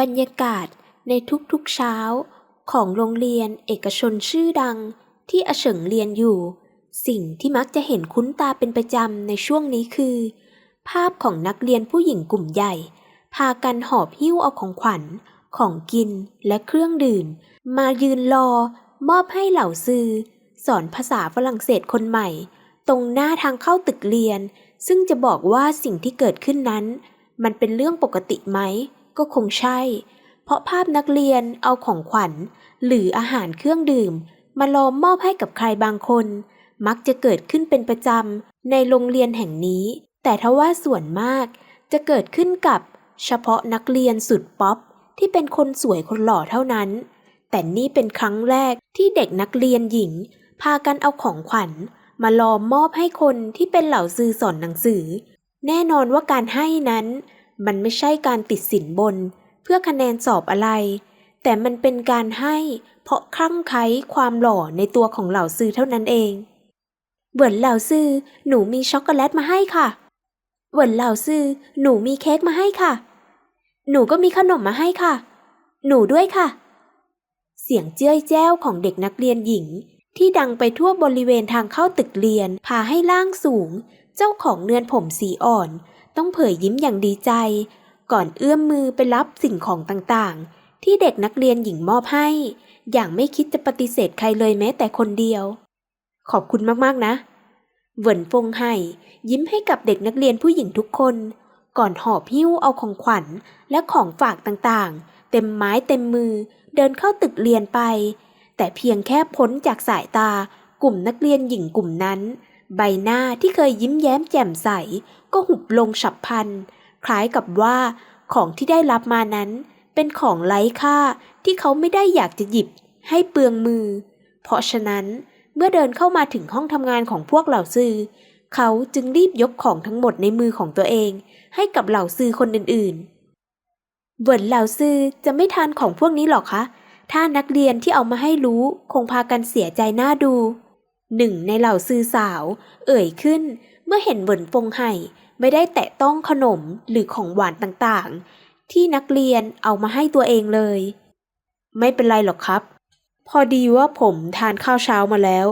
บรรยากาศในทุกๆเช้าของโรงเรียนเอกชนชื่อดังที่อเฉิงเรียนอยู่ สิ่งที่มักจะเห็นคุ้นตาเป็นประจำในช่วงนี้คือ ภาพของนักเรียนผู้หญิงกลุ่มใหญ่ พากันหอบหิ้วเอาของขวัญ ของกินและเครื่องดื่ม มายืนรอมอบให้เหล่าซื้อสอนภาษาฝรั่งเศสคนใหม่ ตรงหน้าทางเข้าตึกเรียน ซึ่งจะบอกว่าสิ่งที่เกิดขึ้นนั้น มันเป็นเรื่องปกติไหม ก็คงใช่ เพราะภาพนักเรียนเอาของขวัญ หรืออาหารเครื่องดื่ม มาลอมมอบให้กับใครบางคน มักจะเกิดขึ้นเป็นประจำในโรงเรียนแห่งนี้ แต่ทว่าส่วนมาก จะเกิดขึ้นกับเฉพาะนักเรียนสุดป๊อปที่เป็นคนสวยคนหล่อเท่านั้น แต่นี่เป็นครั้งแรกที่เด็กนักเรียนหญิง พากันเอาของขวัญ มาลอมมอบให้คนที่เป็นเหล่าซื้อสอนหนังสือ แน่นอนว่าการให้นั้น มันไม่ใช่การติดสินบน เพื่อคะแนนสอบอะไร แต่มันเป็นการให้เพราะคลั่งไคล้ความหล่อในตัวของเหล่าซื้อเท่านั้นเองเหวินเหล่าซื้อหนูมีช็อกโกแลตมาให้ค่ะเหวินเหล่าซื้อหนูมีเค้กมาให้ค่ะ หนูก็มีขนมมาให้ค่ะ หนูด้วยค่ะ เสียงเจ้ยแจ้วของเด็กนักเรียนหญิง ที่ดังไปทั่วบริเวณทางเข้าตึกเรียนพาให้ล่างสูง เจ้าของเนื้อผมสีอ่อน ต้องเผยยิ้มอย่างดีใจ ก่อนเอื้อมมือไปรับสิ่งของต่างๆ ที่เด็กนักเรียนหญิงมอบให้ อย่างไม่คิดจะปฏิเสธใครเลยแม้แต่คนเดียว ขอบคุณมากๆนะเหวินฟงไห่ยิ้มให้กับเด็กนักเรียนผู้หญิงทุกคน ก่อนหอบหิ้วเอาของขวัญและของฝากต่างๆ เต็มไม้เต็มมือเดินเข้าตึกเรียนไป แต่เพียงแค่พ้นจากสายตากลุ่มนักเรียนหญิงกลุ่มนั้น ใบหน้าที่เคยยิ้มแย้มแจ่มใส ก็หุบลงฉับพลัน คล้ายกับว่าของที่ได้รับมานั้น เป็นของไร้ค่าที่เขาไม่ได้อยากจะหยิบให้เปลืองมือ เพราะฉะนั้นเมื่อเดินเข้ามาถึงห้องทำงานของพวกเหล่าซื้อเขาจึงรีบยกของทั้งหมดในมือของตัวเอง ให้กับเหล่าซื้อคนอื่นๆเวิร์นเหล่าซื้อจะไม่ทานของพวกนี้หรอคะ ถ้านักเรียนที่เอามาให้รู้คงพากันเสียใจหน้าดูหนึ่งในเหล่าซื้อสาว เอ่ยขึ้น เมื่อเห็นเวิร์นฟงไห่ไม่ได้แตะต้องขนมหรือของหวานต่างๆ ที่นักเรียนเอามาให้ตัวเองเลย ไม่เป็นไรหรอกครับ พอดีว่าผมทานข้าวเช้ามาแล้ว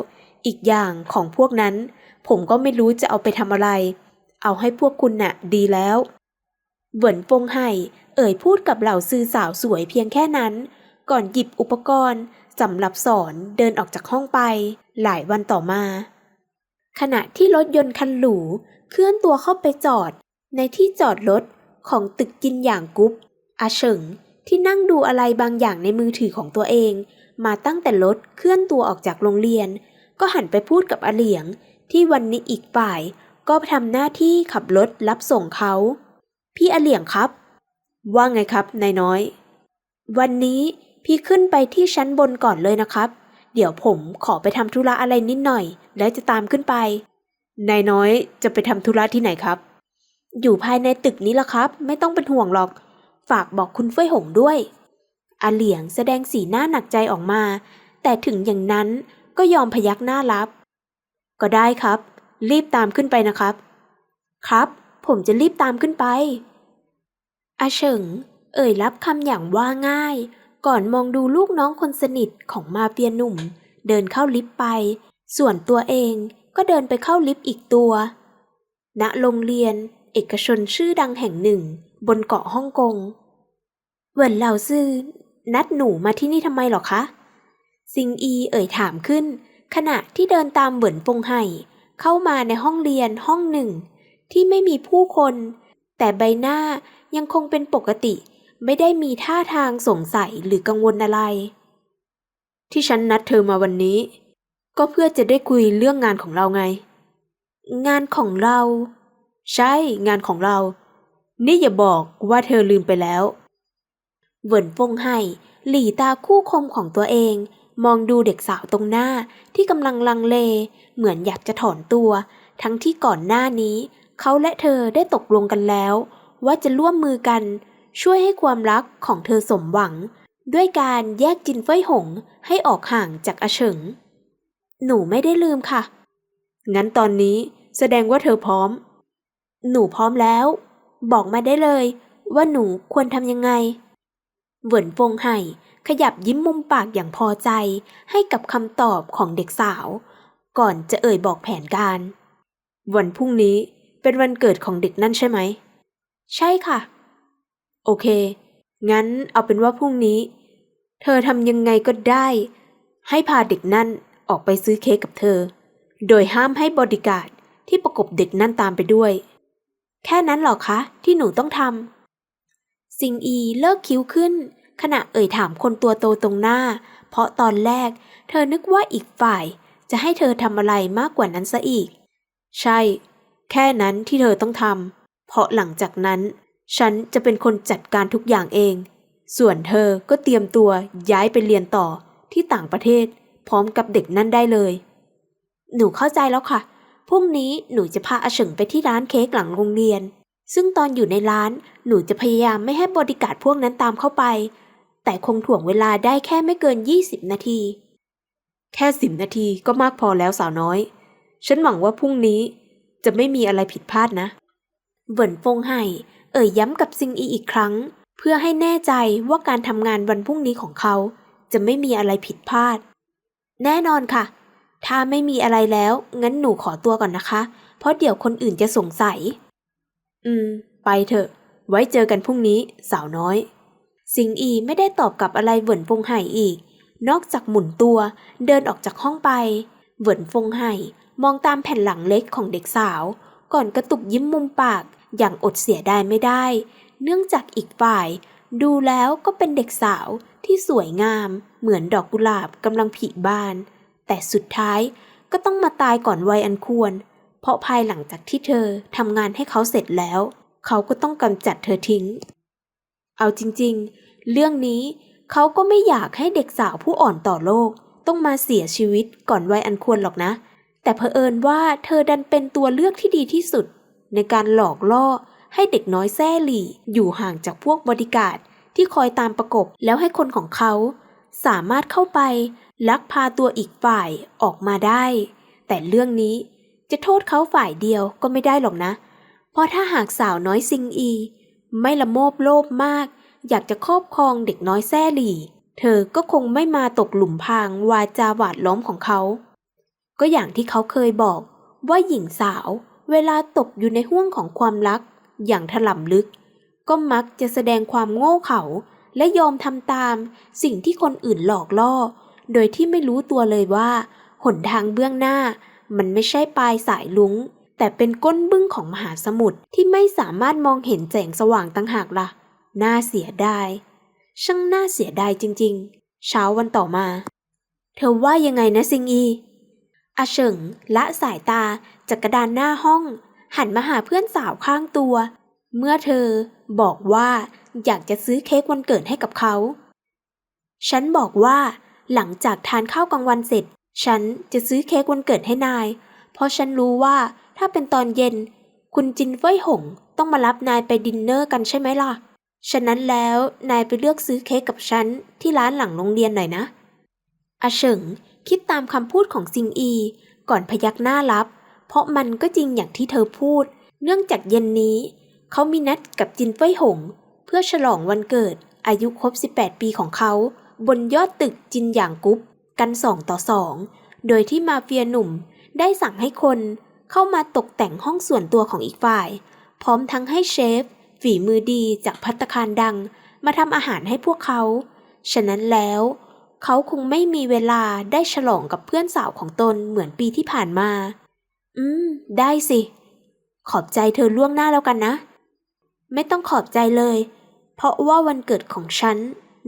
อีกอย่างของพวกนั้น ผมก็ไม่รู้จะเอาไปทำอะไร เอาให้พวกคุณน่ะ ดีแล้วเหวินฟงไห่เอ่ยพูดกับเหล่าซื้อสาวสวยเพียงแค่นั้น ก่อนหยิบอุปกรณ์สำหรับสอนเดินออกจากห้องไป หลายวันต่อมา ขณะที่รถยนต์คันหรูเคลื่อนตัวเข้าไปจอด ในที่จอดรถของตึกกินอย่างกุ๊บอาเฉิงที่นั่งดูอะไรบางอย่างในมือถือของตัวเอง มาตั้งแต่รถเคลื่อนตัวออกจากโรงเรียน ก็หันไปพูดกับอาเหลียง ที่วันนี้อีกฝ่าย ก็ทำหน้าที่ขับรถรับส่งเขา พี่อาเหลียงครับ ว่าไงครับนายน้อย วันนี้พี่ขึ้นไปที่ชั้นบนก่อนเลยนะครับ เดี๋ยวผมขอไปทำธุระอะไรนิดหน่อย แล้วจะตามขึ้นไป นายน้อยจะไปทำธุระที่ไหนครับ อยู่ภายในตึกนี้ละครับ ไม่ต้องเป็นห่วงหรอก ฝากบอกคุณเฟ้ยหงด้วยอาเหลียงแสดงสีหน้าหนักใจออกมา แต่ถึงอย่างนั้นก็ยอมพยักหน้ารับ ก็ได้ครับ รีบตามขึ้นไปนะครับ ครับ ผมจะรีบตามขึ้นไปอาเฉิง เอ่ยรับคำอย่างว่าง่าย ก่อนมองดูลูกน้องคนสนิทของมาเฟียหนุ่ม เดินเข้าลิฟต์ไป ส่วนตัวเองก็เดินไปเข้าลิฟต์อีกตัว ณ โรงเรียน เอกชนชื่อดังแห่งหนึ่ง บนเกาะฮ่องกง เหวินเหล่าซื่อ นัดหนูมาที่นี่ทำไมหรอคะ ซิงอีเอ่ยถามขึ้น ขณะที่เดินตามเหวินฟงไห่เข้ามาในห้องเรียนห้องหนึ่ง ที่ไม่มีผู้คน แต่ใบหน้ายังคงเป็นปกติ ไม่ได้มีท่าทางสงสัยหรือกังวลอะไร ที่ฉันนัดเธอมาวันนี้ ก็เพื่อจะได้คุยเรื่องงานของเราไง งานของเรา ใช่งานของเรา นี่อย่าบอกว่าเธอลืมไปแล้วเหวินฟงไห่หลีตาคู่คมของตัวเอง มองดูเด็กสาวตรงหน้าที่กำลังลังเล เหมือนอยากจะถอนตัว ทั้งที่ก่อนหน้านี้ เขาและเธอได้ตกลงกันแล้ว ว่าจะร่วมมือกัน ช่วยให้ความรักของเธอสมหวัง ด้วยการแยกจินเฟยหงให้ออกห่างจากอาเฉิง หนูไม่ได้ลืมค่ะ งั้นตอนนี้แสดงว่าเธอพร้อม หนูพร้อมแล้ว บอกมาได้เลย ว่าหนูควรทำยังไง เหวินฟงไห่ขยับยิ้มมุมปากอย่างพอใจให้กับคำตอบของเด็กสาว ก่อนจะเอ่ยบอกแผนการ วันพรุ่งนี้เป็นวันเกิดของเด็กนั่นใช่ไหม ใช่ค่ะ โอเค งั้นเอาเป็นว่าพรุ่งนี้ เธอทำยังไงก็ได้ ให้พาเด็กนั่นออกไปซื้อเค้กกับเธอ โดยห้ามให้บอดี้การ์ดที่ประกบเด็กนั่นตามไปด้วย แค่นั้นหรอคะที่หนูต้องทำซิงอีเลิกคิ้วขึ้น ขณะเอ่ยถามคนตัวโตตรงหน้า เพราะตอนแรก เธอนึกว่าอีกฝ่าย จะให้เธอทำอะไรมากกว่านั้นซะอีก ใช่ แค่นั้นที่เธอต้องทำเพราะหลังจากนั้น ฉันจะเป็นคนจัดการทุกอย่างเอง ส่วนเธอก็เตรียมตัวย้ายไปเรียนต่อที่ต่างประเทศ พร้อมกับเด็กนั่นได้เลย หนูเข้าใจแล้วค่ะ พรุ่งนี้หนูจะพาอาเฉิงไปที่ร้านเค้กหลังโรงเรียน ซึ่งตอนอยู่ในร้านหนูจะพยายามไม่ให้บริการดพวกนั้นตามเข้าไป แต่คงถ่วงเวลาได้แค่ไม่เกิน 20 นาที แค่สิบนาทีก็มากพอแล้วสาวน้อย ฉันหวังว่าพรุ่งนี้จะไม่มีอะไรผิดพลาดนะเหวินฟงไห่เอ่ยย้ำกับซิงอีอีกครั้ง เพื่อให้แน่ใจว่าการทำงานวันพรุ่งนี้ของเขา จะไม่มีอะไรผิดพลาด แน่นอนค่ะ ถ้าไม่มีอะไรแล้ว งั้นหนูขอตัวก่อนนะคะ เพราะเดี๋ยวคนอื่นจะสงสัย อืม ไปเถอะ ไว้เจอกันพรุ่งนี้ สาวน้อยสิงอีไม่ได้ตอบกลับอะไรเหวินฟงไห่อีก นอกจากหมุนตัวเดินออกจากห้องไป เหวินฟงไห่มองตามแผ่นหลังเล็กของเด็กสาว ก่อนกระตุกยิ้มมุมปาก ย่างอดเสียดายไม่ได้ เนื่องจากอีกฝ่าย ดูแล้วก็เป็นเด็กสาวที่สวยงามเหมือนดอกกุหลาบกำลังผลิบาน แต่สุดท้ายก็ต้องมาตายก่อนวัยอันควร เพราะภายหลังจากที่เธอทำงานให้เขาเสร็จแล้ว เขาก็ต้องกำจัดเธอทิ้ง เอาจริงๆ เรื่องนี้เขาก็ไม่อยากให้เด็กสาวผู้อ่อนต่อโลก ต้องมาเสียชีวิตก่อนวัยอันควรหรอกนะ แต่เผอิญว่าเธอดันเป็นตัวเลือกที่ดีที่สุด ในการหลอกล่อให้เด็กน้อยแซ่หลี่อยู่ห่างจากพวกบริการดที่คอยตามประกบแล้วให้คนของเขา สามารถเข้าไปลักพาตัวอีกฝ่ายออกมาได้ แต่เรื่องนี้จะโทษเขาฝ่ายเดียวก็ไม่ได้หรอกนะ เพราะถ้าหากสาวน้อยซิงอี ไม่ละโมบโลภมาก อยากจะครอบครองเด็กน้อยแซ่หลี่ เธอก็คงไม่มาตกหลุมพรางวาจาหวาดล้อมของเขา ก็อย่างที่เขาเคยบอกว่าหญิงสาว เวลาตกอยู่ในห่วงของความรัก อย่างถล่ำลึก ก็มักจะแสดงความโง่เขลาและยอมทำตามสิ่งที่คนอื่นหลอกล่อ โดยที่ไม่รู้ตัวเลยว่าหนทางเบื้องหน้า มันไม่ใช่ปลายสายลุงแต่เป็นก้นบึ้งของมหาสมุทรที่ไม่สามารถมองเห็นแสงสว่างตั้งหากละ่ะ น่าเสียดาย ช่างน่าเสียดายจริงๆ เช้าวันต่อมา เธอว่ายังไงนะซิงอี อาเฉิงละสายตาจากกระดานหน้าห้อง หันมาหาเพื่อนสาวข้างตัว เมื่อเธอบอกว่าอยากจะซื้อเค้กวันเกิดให้กับเขา ฉันบอกว่าหลังจากทานข้าวกลางวันเสร็จ ฉันจะซื้อเค้กวันเกิดให้นาย เพราะฉันรู้ว่าถ้าเป็นตอนเย็น คุณจินเฟ้ยหงต้องมารับนายไปดินเนอร์กันใช่ไหมล่ะ ฉะนั้นแล้วนายไปเลือกซื้อเค้กกับฉันที่ร้านหลังโรงเรียนหน่อยนะอาเฉิง คิดตามคำพูดของซิงอี ก่อนพยักหน้ารับ เพราะมันก็จริงอย่างที่เธอพูด เนื่องจากเย็นนี้ เขามีนัดกับจินเฟ้ยหง เพื่อฉลองวันเกิด อายุครบ 18 ปีของเขา บนยอดตึกจินหยางกุ๊บกันสองต่อสอง โดยที่มาเฟียหนุ่มได้สั่งให้คนเข้ามาตกแต่งห้องส่วนตัวของอีกฝ่าย พร้อมทั้งให้เชฟ ฝีมือดีจากพัตตาคารดัง มาทำอาหารให้พวกเขา ฉะนั้นแล้ว เขาคงไม่มีเวลาได้ฉลองกับเพื่อนสาวของตนเหมือนปีที่ผ่านมา อืม ได้สิ ขอบใจเธอล่วงหน้าแล้วกันนะ ไม่ต้องขอบใจเลย เพราะว่าวันเกิดของฉัน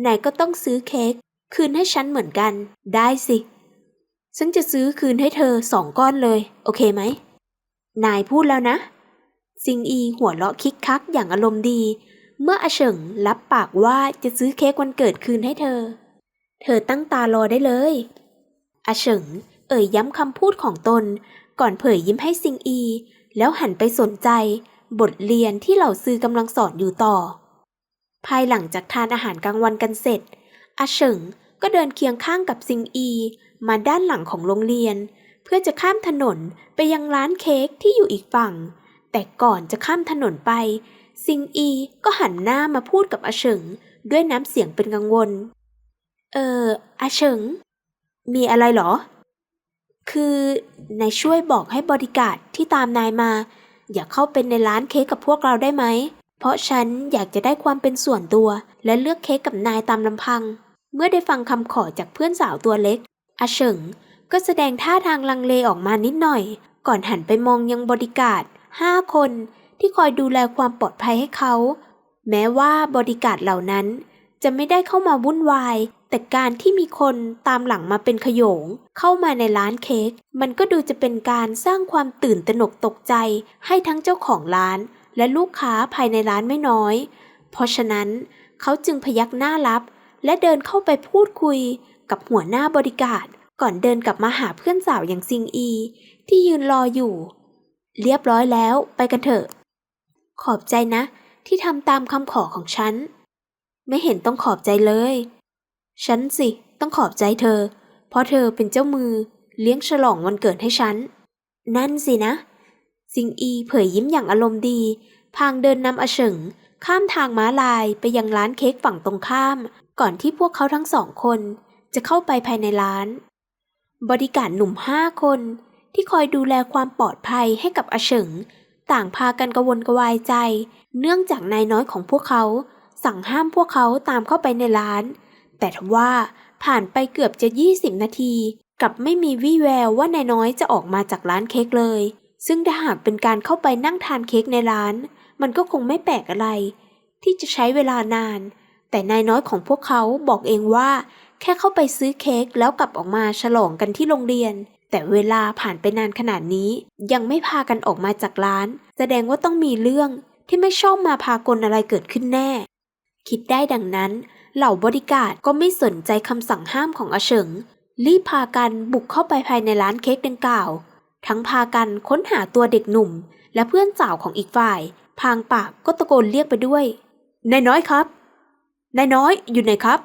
นายก็ต้องซื้อเค้กคืนให้ฉันเหมือนกัน ได้สิ ฉันจะซื้อคืนให้เธอสองก้อนเลย โอเคไหม นายพูดแล้วนะ ซิงอีหัวเราะคิกคักอย่างอารมณ์ดี เมื่ออาเฉิงรับปากว่าจะซื้อเค้กวันเกิดคืนให้เธอ เธอตั้งตารอได้เลยอาเฉิง เอ่ยย้ำคำพูดของตน ก่อนเผยยิ้มให้ซิงอี แล้วหันไปสนใจ บทเรียนที่เหล่าซื้อกำลังสอนอยู่ต่อ ภายหลังจากทานอาหารกลางวันกันเสร็จอาเฉิงก็เดินเคียงข้างกับซิงอี มาด้านหลังของโรงเรียน เพื่อจะข้ามถนนไปยังร้านเค้กที่อยู่อีกฝั่ง แต่ก่อนจะข้ามถนนไป ซิงอีก็หันหน้ามาพูดกับอาเฉิง ด้วยน้ำเสียงเป็นกังวล เอออาเฉิง มีอะไรเหรอ คือนายช่วยบอกให้บริการที่ตามนายมา อย่าเข้าเป็นในร้านเค้กกับพวกเราได้ไหม เพราะฉันอยากจะได้ความเป็นส่วนตัว และเลือกเค้กกับนายตามลำพัง เมื่อได้ฟังคำขอจากเพื่อนสาวตัวเล็กอาเฉิงก็แสดงท่าทางลังเลออกมานิดหน่อย ก่อนหันไปมองยังบริการห้าคนที่คอยดูแลความปลอดภัยให้เขา แม้ว่าบริการเหล่านั้น จะไม่ได้เข้ามาวุ่นวาย แต่การที่มีคนตามหลังมาเป็นขโยง เข้ามาในร้านเค้กมันก็ดูจะเป็นการสร้างความตื่นตระหนกตกใจ ให้ทั้งเจ้าของร้าน และลูกค้าภายในร้านไม่น้อย เพราะฉะนั้นเขาจึงพยักหน้ารับ และเดินเข้าไปพูดคุย กับหัวหน้าบริการ ก่อนเดินกลับมาหาเพื่อนสาวอย่างซิงอี ที่ยืนรออยู่ เรียบร้อยแล้วไปกันเถอะ ขอบใจนะ ที่ทำตามคำขอของฉัน ไม่เห็นต้องขอบใจเลย ฉันสิต้องขอบใจเธอ เพราะเธอเป็นเจ้ามือเลี้ยงฉลองวันเกิดให้ฉัน นั่นสินะ ซิงอีเผยยิ้มอย่างอารมณ์ดี พางเดินนำอเฉิง ข้ามทางม้าลายไปยังร้านเค้กฝั่งตรงข้าม ก่อนที่พวกเขาทั้งสองคน จะเข้าไปภายในร้าน บริการหนุ่มห้าคนที่คอยดูแลความปลอดภัยให้กับอเฉิง ต่างพากันกระวนกระวายใจ เนื่องจากนายน้อยของพวกเขา สั่งห้ามพวกเขาตามเข้าไปในร้าน แต่ทว่าผ่านไปเกือบจะ 20 นาทีกลับไม่มีวี่แววว่านายน้อยจะออกมาจากร้านเค้กเลย ซึ่งถ้าหากเป็นการเข้าไปนั่งทานเค้กในร้าน มันก็คงไม่แปลกอะไร ที่จะใช้เวลานาน แต่นายน้อยของพวกเขาบอกเองว่า แค่เข้าไปซื้อเค้กแล้วกลับออกมาฉลองกันที่โรงเรียน แต่เวลาผ่านไปนานขนาดนี้ ยังไม่พากันออกมาจากร้าน แสดงว่าต้องมีเรื่องที่ไม่ชอบมาพากลอะไรเกิดขึ้นแน่ คิดได้ดังนั้น เหล่าบริการก็ไม่สนใจคำสั่งห้ามของอาเฉิง รีบพากันบุกเข้าไปภายในร้านเค้กดังกล่าว ทั้งพากันค้นหาตัวเด็กหนุ่ม และเพื่อนสาวของอีกฝ่าย พางปากก็ตะโกนเรียกไปด้วย นายน้อยครับ นายน้อยอยู่ไหนครับ